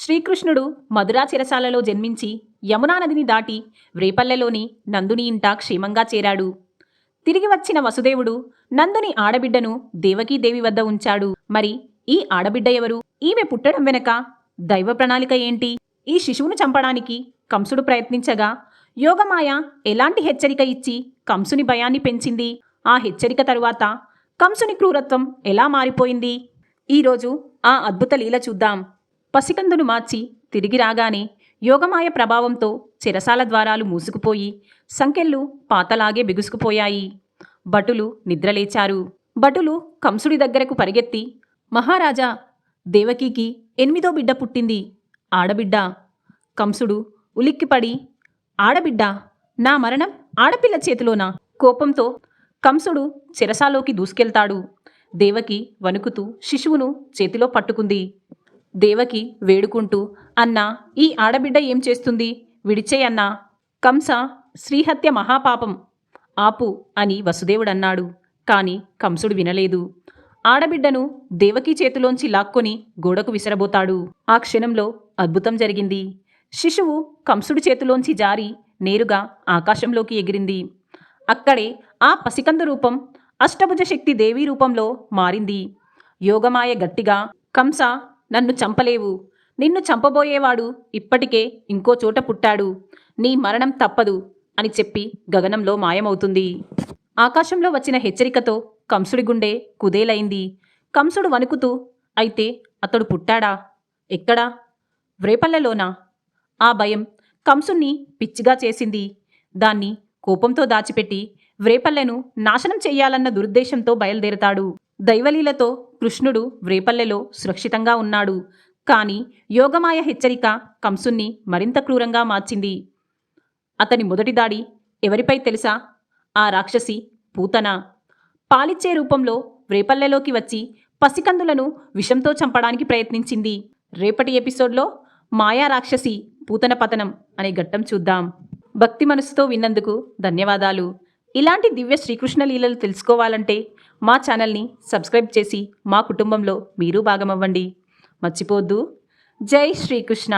శ్రీకృష్ణుడు మధురా చిరసాలలో జన్మించి యమునా నదిని దాటి వ్రేపల్లెలోని నందుని ఇంట క్షేమంగా చేరాడు. తిరిగి వచ్చిన వసుదేవుడు నందుని ఆడబిడ్డను దేవకీదేవి వద్ద ఉంచాడు. మరి ఈ ఆడబిడ్డ ఎవరు? ఈమె పుట్టడం వెనక దైవ ప్రణాళిక ఏంటి? ఈ శిశువును చంపడానికి కంసుడు ప్రయత్నించగా యోగమాయ ఎలాంటి హెచ్చరిక ఇచ్చి కంసుని భయాన్ని పెంచింది? ఆ హెచ్చరిక తరువాత కంసుని క్రూరత్వం ఎలా మారిపోయింది? ఈరోజు ఆ అద్భుత లీల చూద్దాం. పసికందును మార్చి తిరిగి రాగానే యోగమాయ ప్రభావంతో చెరసాల ద్వారాలు మూసుకుపోయి సంకెళ్ళు పాతలాగే బిగుసుకుపోయాయి. భటులు నిద్రలేచారు. భటులు కంసుడి దగ్గరకు పరిగెత్తి మహారాజా దేవకీకి ఎనిమిదో బిడ్డ పుట్టింది. ఆడబిడ్డ. కంసుడు ఉలిక్కిపడి ఆడబిడ్డ నా మరణం ఆడపిల్ల చేతిలోనా? కోపంతో కంసుడు చెరసాలోకి దూసుకెళ్తాడు. దేవకి వణుకుతూ శిశువును చేతిలో పట్టుకుంది. దేవకి వేడుకుంటూ అన్నా ఈ ఆడబిడ్డ ఏం చేస్తుంది? విడిచేయన్నా కంస శ్రీహత్య మహాపాపం. ఆపు అని వసుదేవుడన్నాడు. కాని కంసుడు వినలేదు. ఆడబిడ్డను దేవకీ చేతిలోంచి లాక్కొని గోడకు విసరబోతాడు. ఆ క్షణంలో అద్భుతం జరిగింది. శిశువు కంసుడి చేతిలోంచి జారి నేరుగా ఆకాశంలోకి ఎగిరింది. అక్కడే ఆ పసికంద రూపం అష్టభుజ శక్తి దేవీ రూపంలో మారింది. యోగమాయ గట్టిగా కంస నన్ను చంపలేవు. నిన్ను చంపబోయేవాడు ఇప్పటికే ఇంకో చోట పుట్టాడు. నీ మరణం తప్పదు అని చెప్పి గగనంలో మాయమవుతుంది. ఆకాశంలో వచ్చిన హెచ్చరికతో కంసుడి గుండె కుదేలైంది. కంసుడు వణుకుతూ అయితే అతడు పుట్టాడా? ఎక్కడా? వ్రేపల్లెలోనా ఆ భయం కంసుణ్ణి పిచ్చిగా చేసింది. దాన్ని కోపంతో దాచిపెట్టి వ్రేపల్లెను నాశనం చెయ్యాలన్న దురుద్దేశంతో బయలుదేరతాడు. దైవలీలతో కృష్ణుడు వ్రేపల్లెలో సురక్షితంగా ఉన్నాడు. కాని యోగమాయ హెచ్చరిక కంసుణ్ణి మరింత క్రూరంగా మార్చింది. అతని మొదటి దాడి ఎవరిపై తెలుసా? ఆ రాక్షసి పూతన? పాలిచ్చే రూపంలో వ్రేపల్లెలోకి వచ్చి పసికందులను విషంతో చంపడానికి ప్రయత్నించింది. రేపటి ఎపిసోడ్లో మాయా రాక్షసి పూతన పతనం అనే ఘట్టం చూద్దాం. భక్తి మనసుతో విన్నందుకు ధన్యవాదాలు. ఇలాంటి దివ్య శ్రీకృష్ణ లీలలు తెలుసుకోవాలంటే మా ఛానల్ని సబ్స్క్రైబ్ చేసి మా కుటుంబంలో మీరు భాగమవ్వండి. మర్చిపోద్దు జై శ్రీకృష్ణ.